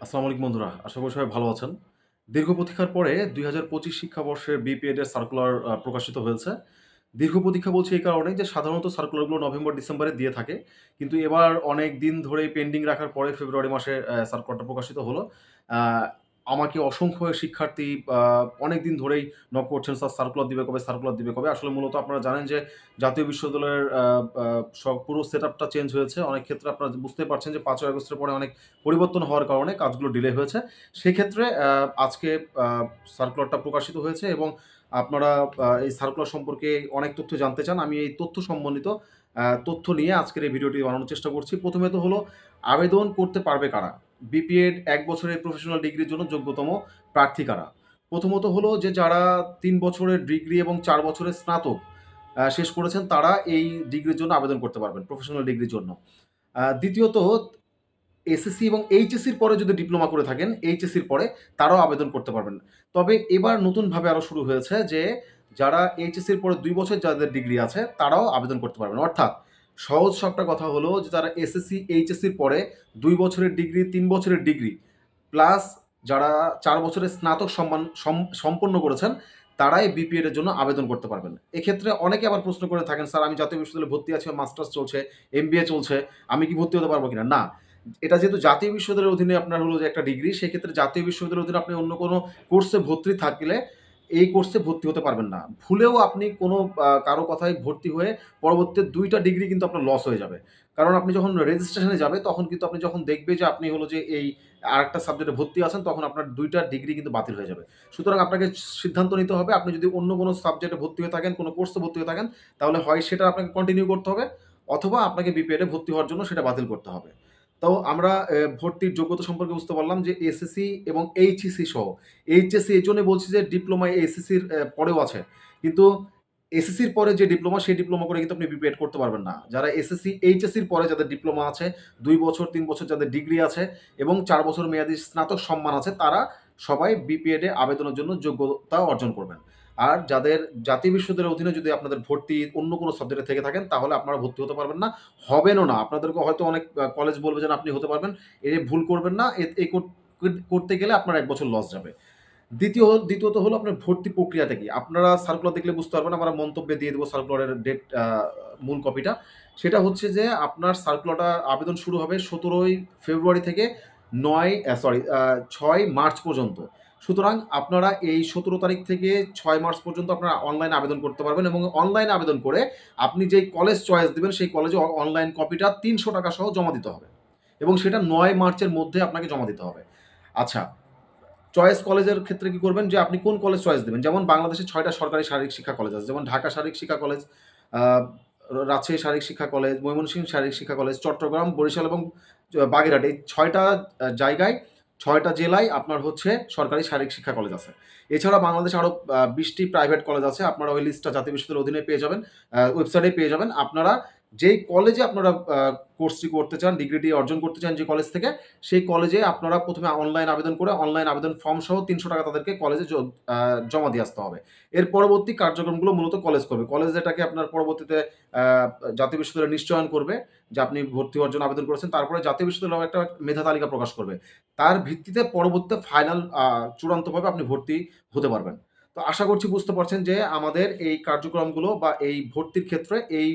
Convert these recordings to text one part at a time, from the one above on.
আসসালামু আলাইকুম বন্ধুরা, আশা করি সবাই ভালো আছেন। দীর্ঘ প্রতীক্ষার পরে দুই হাজার পঁচিশ শিক্ষাবর্ষে বিপিএড এর সার্কুলার প্রকাশিত হয়েছে। দীর্ঘ প্রতীক্ষা বলছি এই কারণে যে সাধারণত সার্কুলারগুলো নভেম্বর, ডিসেম্বরে দিয়ে থাকে, কিন্তু এবার অনেক দিন ধরে পেন্ডিং রাখার পরে ফেব্রুয়ারি মাসে সার্কুলারটা প্রকাশিত হলো। আমাকে অসংখ্য শিক্ষার্থী অনেক দিন ধরেই নক করছেন, স্যার সার্কুলার দিবে কবে? সার্কুলার দিবে কবে? আসলে মূলত আপনারা জানেন যে জাতীয় বিশ্ববিদ্যালয়ের সব পুরো সেট আপটা চেঞ্জ হয়েছে। অনেক ক্ষেত্রে আপনারা বুঝতে পারছেন যে পাঁচই আগস্টের পরে অনেক পরিবর্তন হওয়ার কারণে কাজগুলো ডিলে হয়েছে। সেক্ষেত্রে আজকে সার্কুলারটা প্রকাশিত হয়েছে এবং আপনারা এই সার্কুলার সম্পর্কে অনেক তথ্য জানতে চান, আমি এই তথ্য সম্বন্ধিত তথ্য নিয়ে আজকের এই ভিডিওটি বানানোর চেষ্টা করছি। প্রথমে তো হলো, আবেদন করতে পারবে কারা? বিপিএড এক বছরের প্রফেশনাল ডিগ্রির জন্য যোগ্যতম প্রার্থী কারা? প্রথমত হলো যে যারা তিন বছরের ডিগ্রি এবং চার বছরের স্নাতক শেষ করেছেন, তারা এই ডিগ্রির জন্য আবেদন করতে পারবেন প্রফেশনাল ডিগ্রির জন্য। দ্বিতীয়ত এসএসসি এবং এইচএসসির পরে যদি ডিপ্লোমা করে থাকেন এইচএসসির পরে তারাও আবেদন করতে পারবেন। তবে এবার নতুনভাবে আরও শুরু হয়েছে যে যারা এইচএসসির পরে দুই বছর যাদের ডিগ্রি আছে, তারাও আবেদন করতে পারবেন। অর্থাৎ সহজ সবটা কথা হলো যে তারা এসএসসি এইচএসসির পরে দুই বছরের ডিগ্রি, তিন বছরের ডিগ্রি প্লাস যারা চার বছরের স্নাতক সম্মান সম্পন্ন করেছেন, তারাই বিপিএড এর জন্য আবেদন করতে পারবেন। এক্ষেত্রে অনেকে আবার প্রশ্ন করে থাকেন, স্যার, আমি জাতীয় বিশ্ববিদ্যালয়ে ভর্তি আছি মাস্টার্স চলছে এমবিএ চলছে, আমি কি ভর্তি হতে পারব কিনা? না, এটা যেহেতু জাতীয় বিশ্ববিদ্যালয়ের অধীনে আপনার হলো যে একটা ডিগ্রি, সেক্ষেত্রে জাতীয় বিশ্ববিদ্যালয়ের অধীনে আপনি অন্য কোনো কোর্সে ভর্তি থাকলে এই কোর্সে ভর্তি হতে পারবেন না। ভুলেও আপনি কোনো কারও কথায় ভর্তি হয়ে পরবর্তী দুইটা ডিগ্রি কিন্তু আপনার লস হয়ে যাবে। কারণ আপনি যখন রেজিস্ট্রেশনে যাবে, তখন কিন্তু আপনি যখন দেখবে যে আপনি হলো যে এই আরেকটা সাবজেক্টে ভর্তি আছেন, তখন আপনার দুইটা ডিগ্রি কিন্তু বাতিল হয়ে যাবে। সুতরাং আপনাকে সিদ্ধান্ত নিতে হবে, আপনি যদি অন্য কোনো সাবজেক্টে ভর্তি হয়ে থাকেন, কোনো কোর্সে ভর্তি হয়ে থাকেন, তাহলে হয় সেটা আপনাকে কন্টিনিউ করতে হবে, অথবা আপনাকে বিপিএডে ভর্তি হওয়ার জন্য সেটা বাতিল করতে হবে। তো আমরা ভর্তির যোগ্যতা সম্পর্কে বুঝতে পারলাম যে এসএসসি এবং এইচএসসি সহ। এইচএসসি এই জন্য বলছি যে ডিপ্লোমা এসএসসির পরেও আছে। কিন্তু এসএসসির পরে যে ডিপ্লোমা, সেই ডিপ্লোমা করে কিন্তু আপনি বিপিএড করতে পারবেন না। যারা এসএসসি এইচএসসির পরে যাদের ডিপ্লোমা আছে, দুই বছর, তিন বছর যাদের ডিগ্রি আছে এবং চার বছর মেয়াদি স্নাতক সম্মান আছে, তারা সবাই বিপিএডে আবেদনের জন্য যোগ্যতা অর্জন করবেন। আর যাদের জাতীয় বিশ্ববিদ্যালয়ের অধীনে যদি আপনাদের ভর্তি অন্য কোনো সাবজেক্টে থেকে থাকেন তাহলে আপনারা ভর্তি হতে পারবেন না। হবেনও না। আপনাদেরকে হয়তো অনেক কলেজ বলবে যে না, আপনি হতে পারবেন। এ ভুল করবেন না। এ- করতে গেলে আপনার এক বছর লস যাবে। দ্বিতীয় দ্বিতীয়ত হলো আপনার ভর্তি প্রক্রিয়াটা কি? আপনারা সার্কুলার দেখলে বুঝতে পারবেন আমরা মন্তব্যে দিয়ে দেবো সার্কুলারের ডেট মূল কপিটা সেটা হচ্ছে যে আপনার সার্কুলারটা আবেদন শুরু হবে সতেরোই ফেব্রুয়ারি থেকে নয় সরি ছয় মার্চ পর্যন্ত। সুতরাং আপনারা এই সতেরো তারিখ থেকে ছয় মার্চ পর্যন্ত আপনারা অনলাইনে আবেদন করতে পারবেন এবং অনলাইন আবেদন করে আপনি যেই কলেজ চয়েস দেবেন, সেই কলেজে অনলাইন কপিটা তিনশো টাকা সহ জমা দিতে হবে। এবং সেটা নয় মার্চের মধ্যে আপনাকে জমা দিতে হবে। আচ্ছা চয়েস কলেজের ক্ষেত্রে কি করবেন? যে আপনি কোন কলেজ চয়েস দেবেন? যেমন বাংলাদেশে ছয়টা সরকারি শারীরিক শিক্ষা কলেজ আছে, যেমন ঢাকা শারীরিক শিক্ষা কলেজ রাজশাহী শারীরিক শিক্ষা কলেজ, ময়মনসিংহ শারীরিক শিক্ষা কলেজ, চট্টগ্রাম, বরিশাল এবং বাগেরহাট, এই ছয়টা জায়গায় ছয়টা জেলায় আপনার হচ্ছে সরকারি শারীরিক শিক্ষা কলেজ আছে। এছাড়া বাংলাদেশে আরও বিশটি প্রাইভেট কলেজ আছে, আপনারা ওই লিস্টটা জাতীয় বিশ্ববিদ্যালয়ের অধীনে পেয়ে যাবেন ওয়েবসাইটে পেয়ে যাবেন। আপনারা যেই কলেজে আপনারা কোর্সটি করতে চান ডিগ্রিটি অর্জন করতে চান যে কলেজ থেকে, সেই কলেজে আপনারা প্রথমে অনলাইন আবেদন করে অনলাইন আবেদন ফর্ম সহ তিনশো টাকা তাদেরকে কলেজে জমা দিয়ে আসতে হবে। এর পরবর্তী কার্যক্রমগুলো মূলত কলেজ করবে। কলেজ এটাকে আপনার পরবর্তীতে জাতীয় বিশ্ববিদ্যালয় নিশ্চয়ন করবে, যে আপনি ভর্তি হওয়ার জন্য আবেদন করেছেন, তারপরে জাতীয় বিশ্ববিদ্যালয় একটা মেধা তালিকা প্রকাশ করবে। তার ভিত্তিতে পরবর্তীতে ফাইনাল চূড়ান্তভাবে আপনি ভর্তি হতে পারবেন। তো আশা করছি বুঝতে পারছেন যে আমাদের এই কার্যক্রমগুলো বা এই ভর্তির ক্ষেত্রে এই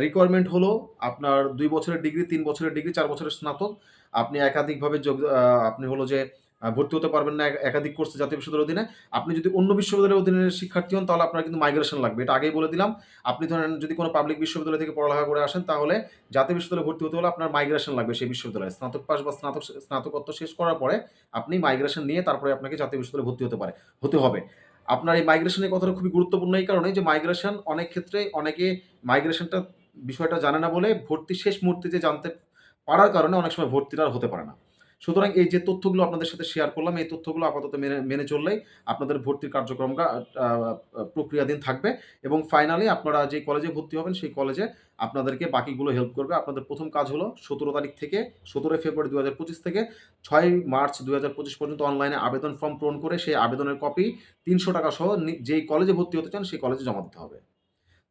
রিকোয়ারমেন্ট হলো আপনার দুই বছরের ডিগ্রি তিন বছরের ডিগ্রি চার বছরের স্নাতক। আপনি একাধিকভাবে যোগ আপনি হলো যে ভর্তি হতে পারবেন না এক- একাধিক কোর্সে জাতীয় বিশ্ববিদ্যালয়ের অধীনে। আপনি যদি অন্য বিশ্ববিদ্যালয়ের অধীনে শিক্ষার্থী হন, তাহলে আপনার কিন্তু মাইগ্রেশন লাগবে। এটা আগেই বলে দিলাম। আপনি ধরেন যদি কোনো পাবলিক বিশ্ববিদ্যালয় থেকে পড়ালেখা করে আসেন, তাহলে জাতীয় বিশ্ববিদ্যালয়ে ভর্তি হতে হলে আপনার মাইগ্রেশন লাগবে সেই বিশ্ববিদ্যালয়ে। স্নাতক পাস বা স্নাতক স্নাতকোত্তর শেষ করার পরে আপনি মাইগ্রেশন নিয়ে তারপরে আপনাকে জাতীয় বিশ্ববিদ্যালয়ে ভর্তি হতে পারে হতে হবে। আপনার এই মাইগ্রেশনের কথাটা খুবই গুরুত্বপূর্ণ এই কারণে যে মাইগ্রেশন অনেক ক্ষেত্রে অনেকে মাইগ্রেশনটা বিষয়টা জানে না বলে ভর্তি শেষ মুহূর্তে যে জানতে পারার কারণে অনেক সময় ভর্তিটা হতে পারে না। সুতরাং এই যে তথ্যগুলো আপনাদের সাথে শেয়ার করলাম, এই তথ্যগুলো আপাতত মেনে মেনে চললেই আপনাদের ভর্তির কার্যক্রমটা প্রক্রিয়াধীন থাকবে এবং ফাইনালি আপনারা যে কলেজে ভর্তি হবেন, সেই কলেজে আপনাদেরকে বাকিগুলো হেল্প করবে। আপনাদের প্রথম কাজ হলো সতেরো তারিখ থেকে, সতেরোই ফেব্রুয়ারি দু হাজার পঁচিশ থেকে ছয় মার্চ দু হাজার পঁচিশ পর্যন্ত অনলাইনে আবেদন ফর্ম পূরণ করে সেই আবেদনের কপি তিনশো টাকা সহ যেই কলেজে ভর্তি হতে চান, সেই কলেজে জমা দিতে হবে।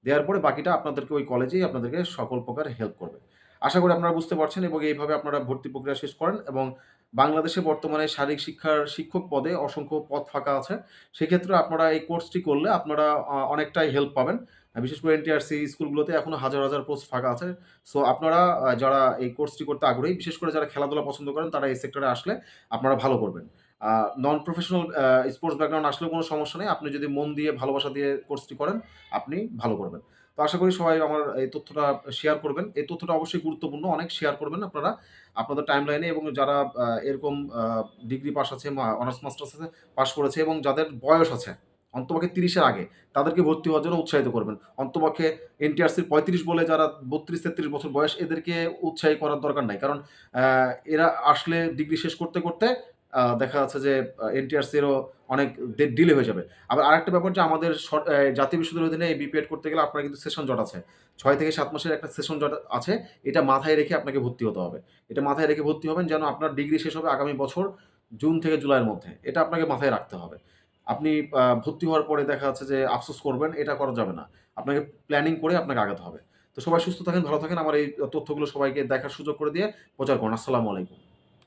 দেওয়ার পরে বাকিটা আপনাদেরকে ওই কলেজেই আপনাদেরকে সকল প্রকার হেল্প করবে। আশা করি আপনারা বুঝতে পারছেন এবং এইভাবে আপনারা ভর্তি প্রক্রিয়া শেষ করেন এবং বাংলাদেশে বর্তমানে শারীরিক শিক্ষার শিক্ষক পদে অসংখ্য পদ ফাঁকা আছে। সেক্ষেত্রে আপনারা এই কোর্সটি করলে আপনারা অনেকটাই হেল্প পাবেন। বিশেষ করে এনটিআরসি স্কুলগুলোতে এখনও হাজার, হাজার পোস্ট ফাঁকা আছে। সো আপনারা যারা এই কোর্সটি করতে আগ্রহী, বিশেষ করে যারা খেলাধুলা পছন্দ করেন তারা এই সেক্টরে আসলে আপনারা ভালো করবেন। নন প্রফেশনাল স্পোর্টস ব্যাকগ্রাউন্ড আসলেও কোনো সমস্যা নেই। আপনি যদি মন দিয়ে ভালোবাসা দিয়ে কোর্সটি করেন, আপনি ভালো করবেন। তো আশা করি সবাই আমার এই তথ্যটা শেয়ার করবেন। এই তথ্যটা অবশ্যই গুরুত্বপূর্ণ। অনেক শেয়ার করবেন আপনারা আপনাদের টাইম লাইনে এবং যারা এরকম ডিগ্রি পাস আছে, অনার্স মাস্টার্স আছে, পাস করেছে এবং যাদের বয়স আছে অন্তপক্ষে তিরিশের আগে তাদেরকে ভর্তি হওয়ার জন্য উৎসাহিত করবেন। অন্তপক্ষে এনটিআরসির ৩৫ বলে যারা ৩২-৩৩ বছর বয়স এদেরকে উৎসাহী করার দরকার নাই। কারণ এরা আসলে ডিগ্রি শেষ করতে, করতে দেখা যাচ্ছে যে এনটিআরসিরও অনেক ডিলে হয়ে যাবে। আবার আরেকটা ব্যাপার যে আমাদের জাতীয় বিশ্ববিদ্যালয়ের অধীনে এই বিপিএড করতে গেলে আপনার কিন্তু সেশন জট আছে। ছয় থেকে সাত মাসের একটা সেশন জট আছে। এটা মাথায় রেখে আপনাকে ভর্তি হতে হবে। এটা মাথায় রেখে ভর্তি হবেন যেন আপনার ডিগ্রি শেষ হবে আগামী বছর জুন থেকে জুলাইয়ের মধ্যে। এটা আপনাকে মাথায় রাখতে হবে। আপনি ভর্তি হওয়ার পরে দেখা যাচ্ছে যে আফসোস করবেন, এটা করা যাবে না। আপনাকে প্ল্যানিং করে আপনাকে আগাতে হবে। তো সবাই সুস্থ থাকেন, ভালো থাকেন। আমার এই তথ্যগুলো সবাইকে দেখার সুযোগ করে দিয়ে প্রচার করুন। আসসালামু আলাইকুম।